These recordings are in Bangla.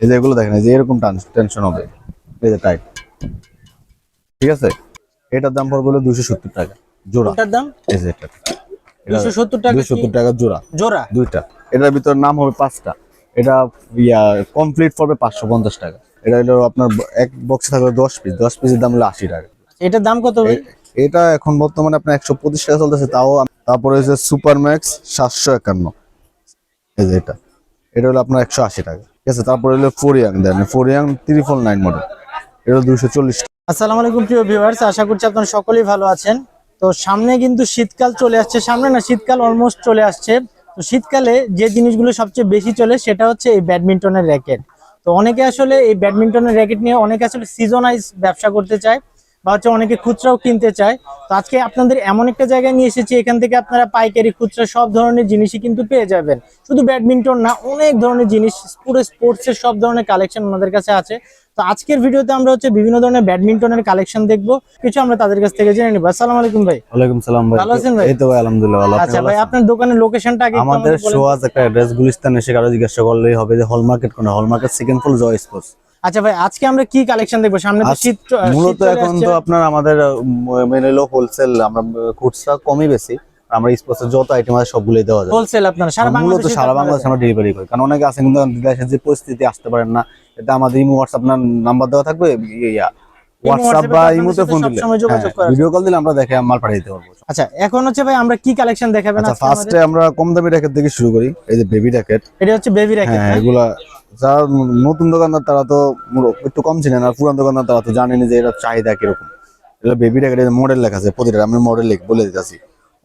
এই যে এগুলো দেখেন এই যে এরকম টেনশন হবে। এই যে টাইট ঠিক আছে? এটার দাম পড়বে হলো দুশো সত্তর টাকা জোড়া। কোনটার দাম? এই যে এটা দুশো সত্তর টাকা দুশো সত্তর টাকা জোড়া। জোড়া? দুইটা। এটার ভিতর নাম হবে পাঁচটা। এটা ইয়া কমপ্লিট পড়বে পাঁচশো পঞ্চাশ টাকা। এটা হলো আপনার এক বক্সে থাকবে দশ পিস দশ পিসের দাম হলো আশি টাকা। এটার দাম কত ভাই? এটা এখন বর্তমানে আপনার একশো পঁচিশ টাকা চলতেছে তাও তারপরে হচ্ছে সুপার ম্যাক্স সাতশো একান্ন। এই যে এটা। এটা হলো আপনার একশো আশি টাকা। ঠিক আছে, তারপরে হলো ফোর ফোরিয়াং দেন। ফোরিয়াং ত্রিপল নাইন মডেল এটা দুশো চল্লিশ। আসসালামু আলাইকুম প্রিয় ভিউয়ার্স আশা করছি আপনারা সকলেই ভালো আছেন। তো সামনে কিন্তু শীতকাল চলে আসছে। সামনে না শীতকাল অলমোস্ট চলে আসছে। তো শীতকালে যে জিনিসগুলো সবচেয়ে বেশি চলে সেটা হচ্ছে এই ব্যাডমিন্টনের র্যাকেট। তো অনেকে আসলে এই ব্যাডমিন্টনের র্যাকেট নিয়ে অনেকে আসলে সিজনাইজ ব্যবসা করতে চায়। বা হচ্ছে অনেকে খুচরাও কিনতে চায়। তো আজকে আপনাদের এমন একটা জায়গায় নিয়ে এসেছি এখান থেকে আপনারা পাইকারি খুচরা সব ধরনের জিনিসই কিন্তু পেয়ে যাবেন। শুধু ব্যাডমিন্টন না অনেক ধরনের জিনিস পুরো স্পোর্টসের সব ধরনের কালেকশন ওনাদের কাছে আছে। তো আজকের ভিডিওতে আমরা হচ্ছে বিভিন্ন ধরনের ব্যাডমিন্টনের কালেকশন দেখব। কিছু আমরা তাদের কাছ থেকে জেনে নিবো। আসসালামু আলাইকুম ভাই। ওয়ালাইকুম সালাম ভাই। ভালো আছেন ভাই? এই তো ভাই আলহামদুলিল্লাহ ভালো আচ্ছা ভাই আপনার দোকানের লোকেশনটা আগে আমাদের আমাদের বলেন। শো আছে একটা অ্যাড্রেস গুলিস্তান এসে কারও জিজ্ঞাসা করলেই হবে যে হল মার্কেট কোন hall market second floor Joy sports আচ্ছা ভাই আজকে আমরা কি কালেকশন দেখব? সামনে তো শীত মূলত এখন তো আপনার আমাদের মেনে হলো হোলসেল আমরা খুচরা কমই বেশি। আমরা স্পোর্টসের যত আইটেম আছে সবগুলোই দেওয়া যায় হোলসেল আপনারা সারা মূলত বাংলাদেশে সারা বাংলাদেশে আমরা ডেলিভারি করি। কারণ অনেকে আছে কিন্তু দেশের যে পরিস্থিতি আসতে পারেন না। এটা আমাদের ইমো হোয়াটসঅ্যাপ নাম্বার দেওয়া থাকবে ইয়া হোয়াটসঅ্যাপ বা ইমোতে ফোন দিলে। সবসময় যোগাযোগ করা ভিডিও কল দিলে আমরা দেখে মাল পাঠিয়ে দিতে পারব। আচ্ছা এখন হচ্ছে ভাই আমরা কি কালেকশন দেখাবেন আচ্ছা ফার্স্টে আমরা কম দামি র্যাকেট থেকে শুরু করি। এই যে বেবি র্যাকেট এটা হচ্ছে বেবি র্যাকেট হ্যাঁ এগুলা যারা নতুন দোকানদার তারা তো একটু কম চিনেন আর পুরান দোকানদার তারা তো জানেনি যে এটা চাহিদা কীরকম। এটা বেবি র্যাকেট মডেল লেখা আছে প্রতিটা আমি মডেল লিখ বলে দিতেছি।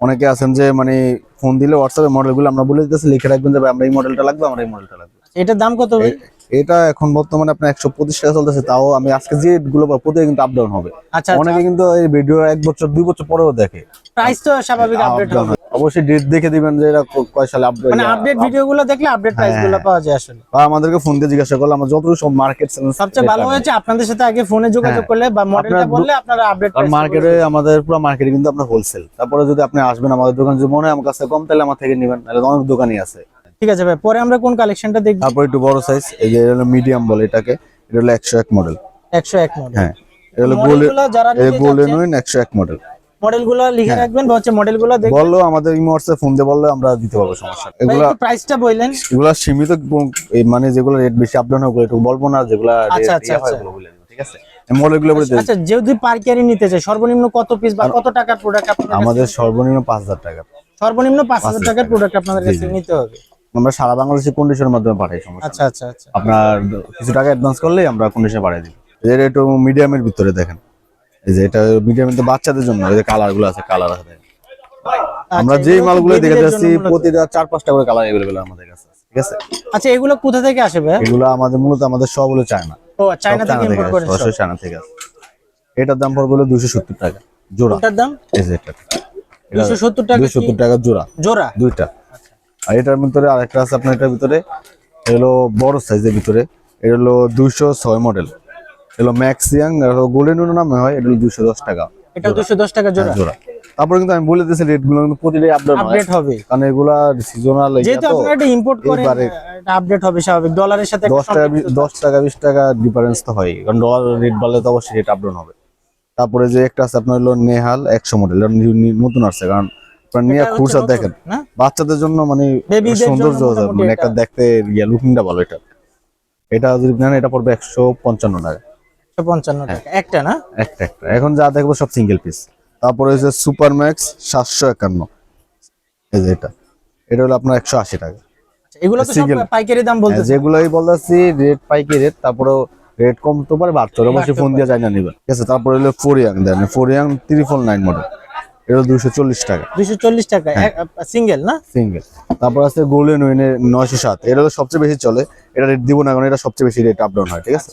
অনেকে আছেন যে মানে ফোন দিলে হোয়াটসঅ্যাপে মডেলগুলো আমরা বলে দিতেছি লিখে রাখবেন যে আমরা এই মডেলটা লাগবে আমরা এই মডেলটা লাগবে। এটার দাম কত ভাই? এটা এখন বর্তমানে আপনার একশো পঁচিশ টাকা চলতেছে তাও আমি আজকে যে গুলো প্রতিদিন কিন্তু আপ ডাউন হবে। আচ্ছা অনেকে কিন্তু এই ভিডিও এক বছর দুই বছর পরেও দেখে। প্রাইস তো স্বাভাবিক আপডেট হবে। অবশ্যই ডেট দেখে দিবেন যে এটা কয় সালে আপডেট মানে আপডেট ভিডিওগুলো দেখলে আপডেট প্রাইসগুলো হ্যাঁ। পাওয়া যায় আসলে। বা আমাদেরকে ফোন দিয়ে জিজ্ঞাসা করলে আমরা যতটুকু সব মার্কেট সবচেয়ে ভালো হয়েছে আপনাদের সাথে আগে ফোনে যোগাযোগ হ্যাঁ। করলে বা মডেলটা বললে আপনারা আপডেট কারণ মার্কেটে আমাদের পুরো মার্কেটে কিন্তু আপনার হোলসেল তারপরে যদি আপনি আসবেন আমাদের দোকান যদি মনে হয় আমার কাছে কম তাহলে আমার থেকে নেবেন তাহলে অনেক দোকানই আছে। ঠিক আছে ভাই পরে আমরা কোন কালেকশনটা দেখব? তারপর একটু বড় সাইজ এই যে হলো মিডিয়াম বলে এটাকে এটা হলো একশো এক মডেল একশো এক মডেল হ্যাঁ এটা হলো গোল্ডেন যারা গোল্ডেন চাচ্ছেন উইন একশো এক মডেল মডেলগুলো লিখে হ্যাঁ। রাখবেন বা হচ্ছে মডেলগুলো দেখবেন। বলল আমাদের ইমো হোয়াটসঅ্যাপ ফোন দিয়ে বললে আমরা দিতে পারব সমস্যা নেই। প্রাইসটা বললেন। এগুলা সীমিত মানে যেগুলো রেট বেশি আপ ডাউন হবে একটু বলব না যেগুলো আচ্ছা, আচ্ছা, আচ্ছা। বলে দেবো ঠিক আছে? মডেলগুলো বলে আচ্ছা যদি পাইকারি নিতে চাই সর্বনিম্ন কত পিস বা কত টাকার প্রোডাক্ট আপনাদের আমাদের সর্বনিম্ন পাঁচ হাজার টাকা। সর্বনিম্ন পাঁচ হাজার টাকার প্রোডাক্ট আপনাদের কাছে নিতে হবে। আমরা সারা বাংলাদেশে কন্ডিশনের মাধ্যমে পাঠাই সমস্যা আচ্ছা আচ্ছা আচ্ছা। আপনার কিছু টাকা অ্যাডভান্স করলেই আমরা কন্ডিশনে পাঠিয়ে দিই। এর একটু মিডিয়ামের ভিতরে দেখেন। এই যে এটা মিডিয়ামের তো বাচ্চাদের জন্য এই যে কালারগুলো আছে কালার আছে। আমরা আচ্ছা, যেই মালগুলো দেখে যাচ্ছি প্রতিটা চার পাঁচটা করে কালার এভেলেবেল আমাদের কাছে ঠিক আছে? আচ্ছা এগুলো কোথা থেকে আসে ভাই? এগুলো আমাদের মূলত আমাদের সব হলো চায়না ও চায়না থেকে ইম্পোর্ট সব। চায়না থেকে আসে। এটার দাম পড়বে হলো দুশো সত্তর টাকা জোড়া। কোনটার দাম? এই যে এটা দুশো সত্তর টাকা দুশো সত্তর টাকা জোড়া। জোড়া? দুইটা। আর এটার ভিতরে আরেকটা আছে আপনার এটার ভিতরে এটা হলো বড় সাইজের ভিতরে এটা হলো দুইশো ছয় মডেল এগুলো ম্যাক্সিয়াং গোল্ডেন নামে হয় এটা দুইশো দশ টাকা। এটা দুশো দশ টাকা জোড়া। জোড়া। তারপরে কিন্তু আমি বলে দিয়েছি রেটগুলো কিন্তু প্রতিটাই আপডেট হয়। আপডেট হবে। কারণ এগুলা সিজনাল যেহেতু আপনারা এটা ইম্পোর্ট করেন এটা আপডেট হবে স্বাভাবিক। ডলারের সাথে একটা দশ টাকা সম্পর্ক বি- দশ টাকা বিশ টাকা ডিফারেন্স তো হয়। কারণ ডলার রেট বাড়লে তো অবশ্যই রেট আপডাউন হবে। তারপরে যে একটা আছে আপনার হলো নেহাল একশো মডেল নতুন আসছে। কারণ আপনার নিয়ে খুরসা দেখেন বাচ্চাদের জন্য মানে সৌন্দর্য মানে একটা দেখতে লুকিংটা ভালো এটা। এটা যদি নেন এটা পড়বে একশো পঞ্চান্ন টাকা। পঞ্চান্ন হ্যাঁ। টাকা। একটা না? একটা একটা। এখন যা দেখব সব সিঙ্গেল পিস তারপরে হচ্ছে সুপার ম্যাক্স সাতশো একান্ন। এই যে এটা। এটা হলো আপনার একশো আশি টাকা। আচ্ছা, এগুলো তো সব পাইকারি দাম হ্যাঁ, যেগুলোই বলতেছি রেট পাইকি রেট তারপরে রেট কমতে পারে বাড়তে পারে অবশ্যই ফোন দিয়ে যায় না নিবেন। ঠিক আছে তারপরে হলো ফোরিয়াং দেন। ফোরিয়াং ত্রিপল নাইন মডেল এটা দুশো চল্লিশ টাকা। চল্লিশ টাকা। হ্যাঁ। সিঙ্গেল না? সিঙ্গেল তারপর আছে গোল্ডেন উইনের নয়শো সাত। এটা হলো সবচেয়ে বেশি চলে। এটা রেট দিব না কারণ এটা সবচেয়ে বেশি রেট আপ ডাউন হয় ঠিক আছে?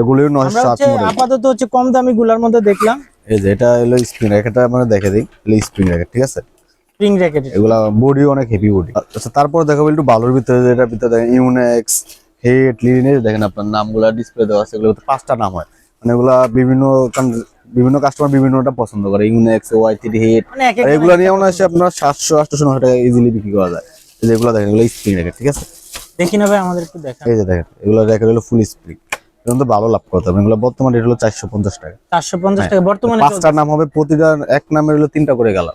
আমরা সাত মডেল আপাতত হচ্ছে কম দামি গুলার মধ্যে দেখলাম। এই যে এটা হলো স্প্রিং র্যাকেটটা মানে দেখে দিই স্প্রিং র্যাকেট ঠিক আছে? স্প্রিং র্যাকেট এগুলা বডি অনেক হেভি বডি আচ্ছা তারপর দেখাবো একটু ভালোর ভিতরে যেটা ভিতরে দেখেন ইউনেক্স হেড লিনেজ দেখেন আপনার নামগুলা ডিসপ্লে দেওয়া আছে এগুলো পাঁচটা নাম হয়। মানে এগুলা বিভিন্ন বিভিন্ন কাস্টমার বিভিন্নটা পছন্দ করে ইউনেক্স ওয়াই থ্রি হেড মানে এক এগুলা নিয়ে মনে হয় আপনার সাতশো আটশো নশো টাকা ইজিলি বিক্রি করা যায়। এই যে এগুলো দেখেন এগুলো স্প্রিং র্যাকেট ঠিক আছে? দেখি না ভাই আমাদের একটু দেখা এই যে দেখেন এগুলো র্যাকেট হলো ফুল স্প্রিং ভালো লাভ করতে হবে। এগুলো বর্তমানে রেট হলো চারশো পঞ্চাশ টাকা। চারশো পঞ্চাশ টাকা। বর্তমানে পাঁচটার নাম হবে প্রতিটা এক নামের হলো তিনটা করে গেল।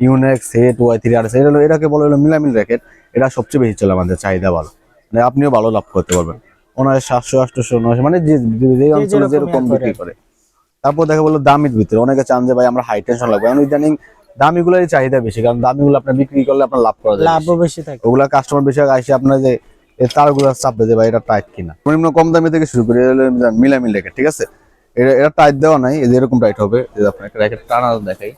ইউনেক্স ওয়াই থ্রি আর এটা হলো এটাকে বলা হলো মিলামিল র্যাকেট এটা সবচেয়ে বেশি চলে আমাদের চাহিদা ভালো। মানে আপনিও ভালো লাভ করতে পারবেন। ওনার সাতশো আটশো নয়শো মানে যে অঞ্চলে যেরকম যেরকম করে। বিক্রি করে। তারপর দেখা বলল দামির ভিতরে। অনেকে চান যে ভাই আমরা হাই টেনশন লাগবে। এখন ইদানিং দামিগুলোরই চাহিদা বেশি কারণ দামিগুলো আপনার বিক্রি করলে আপনার লাভ করা যায়। লাভও বেশি। থাকে। ওগুলা কাস্টমার বেশি আসে আপনার যে এই তারগুলো চাপবে যে ভাই, এটা টাইট কিনা। নিম্ন কম দামি থেকে শুরু করি মিলামিল র্যাকেট ঠিক আছে? এটা এটা টাইট দেওয়া নাই, এই যে এরকম টাইট হবে যে আপনার র্যাকেট টানা দেখাই।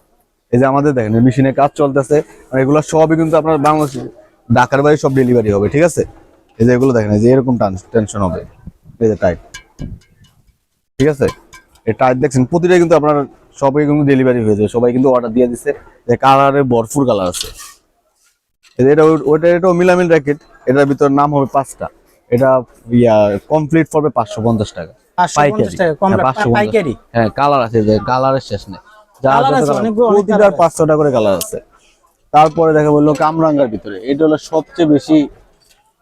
এই যে আমাদের দেখেন মেশিনে কাজ চলতেছে আর এগুলো সবই কিন্তু আপনার বাংলাদেশ, ঢাকার বাড়ি সব ডেলিভারি হবে, ঠিক আছে? এই যে এগুলো দেখেন যে এরকম টেনশন হবে, এই যে টাইট ঠিক আছে? এই টাইট দেখছেন, প্রতিটাই কিন্তু আপনার সবাই কিন্তু ডেলিভারি হয়ে যাবে, সবাই কিন্তু অর্ডার দিয়ে দিচ্ছে। যে কালারে ভরপুর কালার আছে। এটা ওইটা এটাও মিলামিল র্যাকেট এটার ভিতর নাম হবে পাঁচটা। এটা ইয়া কমপ্লিট পড়বে পাঁচশো পঞ্চাশ টাকা। পাইকারি। টাকা হ্যাঁ, 550 পাইকারি। হ্যাঁ কালার আছে কালারের শেষ নেই। প্রতিটার colour আছে। করে কালার আছে। তারপরে দেখা বলল কামরাঙ্গার ভিতরে। এটা হলো সবচেয়ে বেশি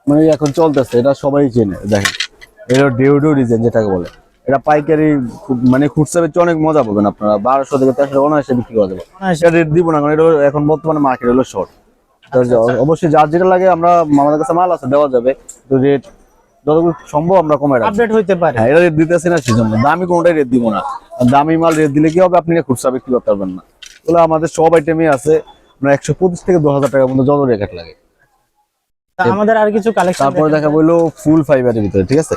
মানে এখন চলতেছে এটা সবাই চেনে। দেখেন এটা ডেউডো ডিজাইন যেটাকে বলে। এটা পাইকারি খুব- মানে খুচরা বেচে অনেক মজা পাবেন আপনারা। বারোশো থেকে তেরোশো অনায়াসে বিক্রি করা যাবে। এটা রেট দিব না কারণ এটা এখন বর্তমানে মার্কেট হলো শর্ট অবশ্যই যার যেটা লাগে আমরা আমাদের কাছে মাল আছে দেওয়া যাবে। তো রেট যতটুকু সম্ভব আমরা রাখব। আপডেট হইতে পারে। হ্যাঁ এটা রেট দিতেছি না সেজন্য। দামি কোনটাই রেট দিব না। দামি মাল রেট দিলে কি হবে? আপনি খুচরা বিক্রি করতে পারবেন না। ওগুলো আমাদের সব আইটেমই আছে। আপনার একশো পঁচিশ থেকে দু হাজার টাকার মধ্যে যত রেট লাগে। আমাদের আর কিছু কালেকশন তারপরে দেখা বলল ফুল ফাইবারের ভিতরে ঠিক আছে?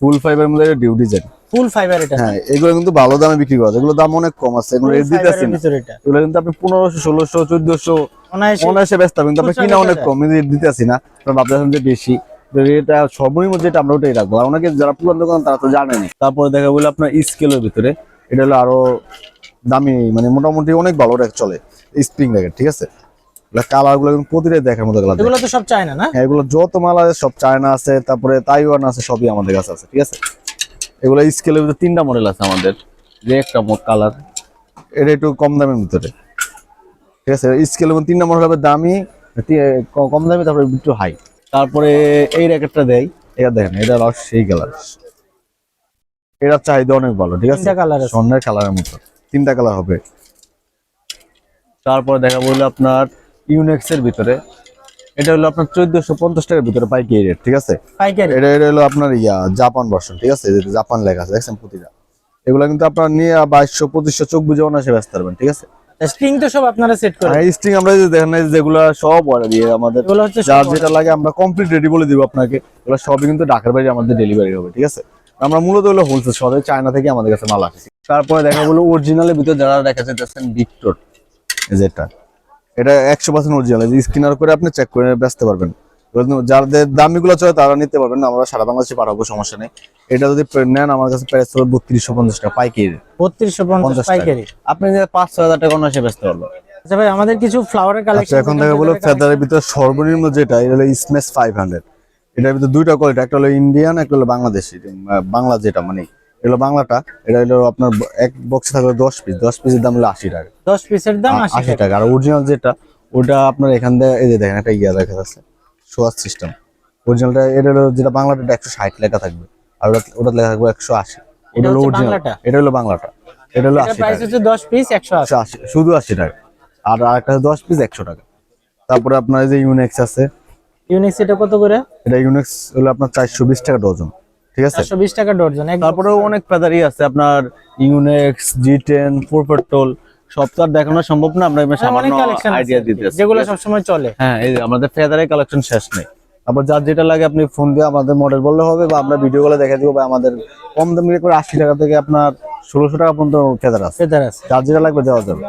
ফুল ফাইবার মধ্যে ডিউ ডিজাইন ফুল ফাইবার এটা। হ্যাঁ এগুলো কিন্তু ভালো দামে বিক্রি করা। এগুলো দাম অনেক কম আছে এগুলো রেট দিতেছি ফাইবারের না। এগুলো কিন্তু আপনি পনেরোশো ষোলোশো চোদ্দশো অনায়াসে অনায়াসে ব্যস্ত কিন্তু আপনি কিনা অনেক। কম রেট দিতেছি না। আপনার ভাবতেছেন যে বেশি। এটা সর্বনিম্ন যেটা আমরা ওটাই রাখব। আর অনেকে যারা পুরান দোকান তারা তো জানেনি। তারপরে দেখা বলে আপনার স্কেলের ভিতরে। এটা হলো আরও দামি মানে মোটামুটি অনেক ভালো চলে। স্প্রিং র্যাকেট ঠিক আছে? কালারগুলো কিন্তু প্রতিটাই দেখার মতো কালার এগুলো তো সব চায় না? না হ্যাঁ এগুলো যত মাল আছে সব চায়না আছে তারপরে তাইওয়ান আছে সবই আমাদের কাছে আছে ঠিক আছে? এগুলো স্কেলের ভিতরে তিনটা মডেল আছে আমাদের যে একটা কালার এটা একটু কম দামের ভিতরে ঠিক আছে? স্কেলের মধ্যে তিনটা মডেল হবে দামি কম দামি তারপরে একটু হাই তারপরে এই র্যাকেটটা দেয় এটা দেখেন এটা সেই কালার এটার চাহিদা অনেক ভালো ঠিক আছে? স্বর্ণের কালারের মতো তিনটা কালার হবে। তারপরে দেখা বলল আপনার ইউনেক্স এর ভিতরে। এটা হলো আপনার চোদ্দশো পঞ্চাশ টাকার ভিতরে পাইকারি রেট ঠিক আছে? পাইকারি। এটা এটা হলো আপনার ইয়া জাপান ভার্সন ঠিক আছে? জাপান লেখা আছে দেখছেন প্রতিটা এগুলো কিন্তু আপনার নিয়ে বাইশশো পঁচিশশো চোখ বুঝে অনায়াসে ব্যস্ত পারবেন ঠিক আছে? স্প্রিং তো সব আপনারা সেট করে আর স্ট্রিং আমরা যে দেখেন যেগুলো সব অর্ডার দিয়ে আমাদের যার যেটা লাগে আমরা কমপ্লিট রেডি বলে দিব আপনাকে। এগুলো সবই কিন্তু ঢাকার বাইরে আমাদের ডেলিভারি হবে ঠিক আছে? আমরা মূলত হলো হোলসেল শহরে চায়না থেকে আমাদের কাছে মাল আসে। তারপরে দেখা বলো অরিজিনালের ভিতরে যারা দেখা যাচ্ছেন ভিক্টর যেটা এটা একশো পার্সেন্ট অরিজিনাল স্ক্যানার করে আপনি চেক করে বেচতে পারবেন। যাদের দামিগুলো চলে তারা নিতে পারবেন আমরা সারা বাংলাদেশে পাঠাবো সমস্যা নেই। এটা যদি নেন আমার কাছে প্রাইস হবে বত্রিশশো পঞ্চাশ টাকা পাইকারি। বত্রিশশো পঞ্চাশ পাইকারি। আপনি পাঁচ ছয় হাজার টাকা অনায়াসে বেচতে পারবেন। আচ্ছা ভাই আমাদের কিছু ফ্লাওয়ারের আচ্ছা কালেকশন এখন দেখা বলো ফেদারের ভিতরে সর্বনিম্ন যেটা এটা হলো স্ম্যাশ ফাইভ হান্ড্রেড এটার ভিতরে দুইটা কোয়ালিটি একটা হলো ইন্ডিয়ান একটা হলো বাংলাদেশি বাংলা যেটা মানে এটা বাংলাটা এটা হলো আপনার এক বক্সে থাকলে দশ পিস দশ পিসের দাম হলো আশি টাকা। দশ পিসের দাম আশি টাকা। আর অরিজিনাল যেটা ওটা আপনার এখান থেকে এই যে দেখেন একটা ইয়া দেখা যাচ্ছে সোয়ার সিস্টেম অরিজিনালটা এটা হলো যেটা বাংলাটা এটা একশো ষাট লেখা থাকবে। আর ওটা ওটা লেখা থাকবে একশো আশি। এটা হলো অরিজিনাল এটা হলো বাংলাটা। এটা হলো আশি প্রাইস হচ্ছে দশ পিস একশো আশি। শুধু আশি টাকা। আর আরেকটা দশ পিস একশো টাকা। তারপরে আপনার যে ইউনেক্স আছে ইউনিক্স এটা কত করে? এটা ইউনেক্স হলো আপনার চারশো বিশ টাকা ডজন। ঠিক আছে? চারশো বিশ টাকা ডর্জন তারপরেও অনেক ফেদারই আছে আপনার Yonex G ten four petrol সব তো আর দেখানো সম্ভব না আমরা সামান্য আইডিয়া দিতে যেগুলো সবসময় চলে। হ্যাঁ এই আমাদের ফেদারের কালেকশন শেষ নেই। আবার যার যেটা লাগে আপনি ফোন দিয়ে আমাদের মডেল বললে হবে বা আমরা ভিডিও গুলো দেখা দিব বা আমাদের কম দামি করে আশি টাকা থেকে আপনার ষোলোশো টাকা পর্যন্ত ফেদার আছে। ফেদার আছে। যার যেটা লাগবে দেওয়া যাবে।